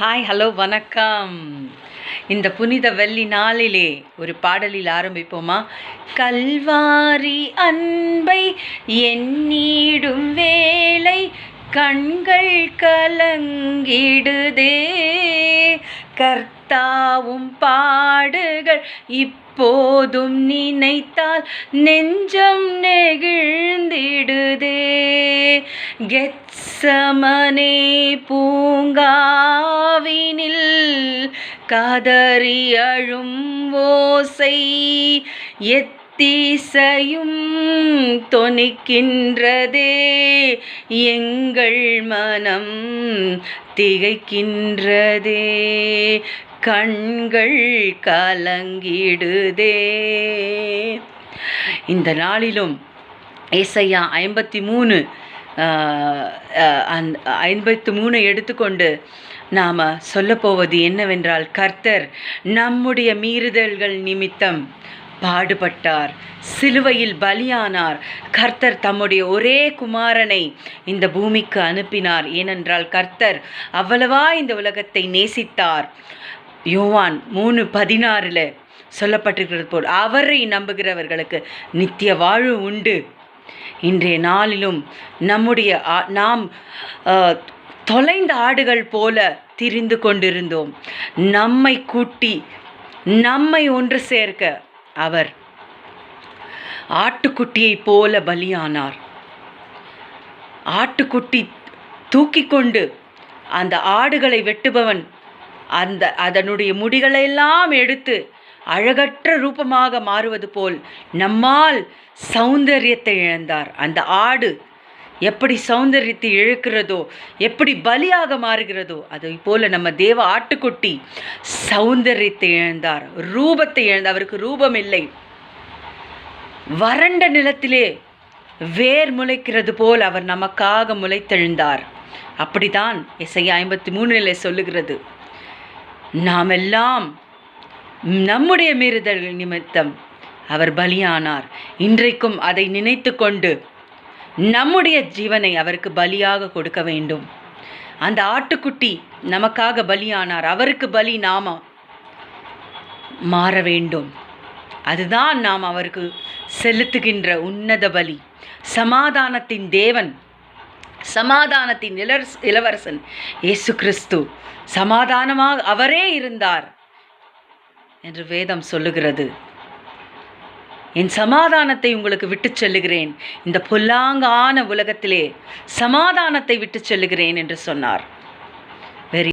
Hi hello வணக்கம். இந்த புனித வெள்ளி நாளிலே ஒரு பாடலில் ஆரம்பிப்போமா? கல்வாரி அன்பை எண்ணிடும் வேளை கண்கள் கலங்கிடுதே. கர்த்தாவும் பாடுகள் இப்போதும் நினைத்தால் நெஞ்சம் நெகிழ்ந்திடுதே. கெத்சமனே பூங்காவினில் கதறி அழும் ஓசை எத் தீசையும் தொனிக்கின்றதே. எங்கள் மனம் திகைக்கின்றதே. கண்கள் கலங்கிடுதே. இந்த நாளிலும் ஏசையா ஐம்பத்தி மூணு அந் ஐம்பத்து மூணு எடுத்துக்கொண்டு நாம் சொல்லப்போவது என்னவென்றால் கர்த்தர் நம்முடைய மீறுதல்கள் நிமித்தம் பாடுபட்டார். சிலுவையில் பலியானார். கர்த்தர் தம்முடைய ஒரே குமாரனை இந்த பூமிக்கு அனுப்பினார். ஏனென்றால் கர்த்தர் அவ்வளவா இந்த உலகத்தை நேசித்தார். யோவான் மூணு பதினாறில் சொல்லப்பட்டிருக்கிறது போல் அவரை நம்புகிறவர்களுக்கு நித்திய வாழ்வு உண்டு. இன்றைய நாளிலும் நம்முடைய நாம் தொலைந்த ஆடுகள் போல திரிந்து கொண்டிருந்தோம். நம்மை கூட்டி நம்மை ஒன்று சேர்க்க அவர் ஆட்டுக்குட்டியைப் போல பலியானார். ஆட்டுக்குட்டி தூக்கி கொண்டு அந்த ஆடுகளை வெட்டுபவன் அந்த அதனுடைய முடிகளையெல்லாம் எடுத்து அழகற்ற ரூபமாக மாறுவது போல் நம்மால் சௌந்தரியத்தை இழந்தார். அந்த ஆடு எப்படி சௌந்தரியத்தை இழுக்கிறதோ எப்படி பலியாக மாறுகிறதோ அதை போல நம்ம தேவ ஆட்டுக்குட்டி சௌந்தரியத்தை இழந்தார். ரூபத்தை இழந்தார். அவருக்கு ரூபம் இல்லை. வறண்ட நிலத்திலே வேர் முளைக்கிறது போல் அவர் நமக்காக முளைத்தெழுந்தார். அப்படிதான் இசை ஐம்பத்தி மூணுல சொல்லுகிறது. நாம் எல்லாம் நம்முடைய மீறுதல் நிமித்தம் அவர் பலியானார். இன்றைக்கும் அதை நினைத்து கொண்டு நம்முடைய ஜீவனை அவருக்கு பலியாக கொடுக்க வேண்டும். அந்த ஆட்டுக்குட்டி நமக்காக பலியானார். அவருக்கு பலி நாம மாற வேண்டும். அதுதான் நாம் அவருக்கு செலுத்துகின்ற உன்னத பலி. சமாதானத்தின் தேவன் சமாதானத்தின் இளர் இளவரசன் இயேசு கிறிஸ்து சமாதானமாக அவரே இருந்தார் என்று வேதம் சொல்லுகிறது. என் சமாதானத்தை உங்களுக்கு விட்டு செல்லுகிறேன். இந்த பொல்லாங்கான உலகத்திலே சமாதானத்தை விட்டு செல்லுகிறேன் என்று சொன்னார். வெரி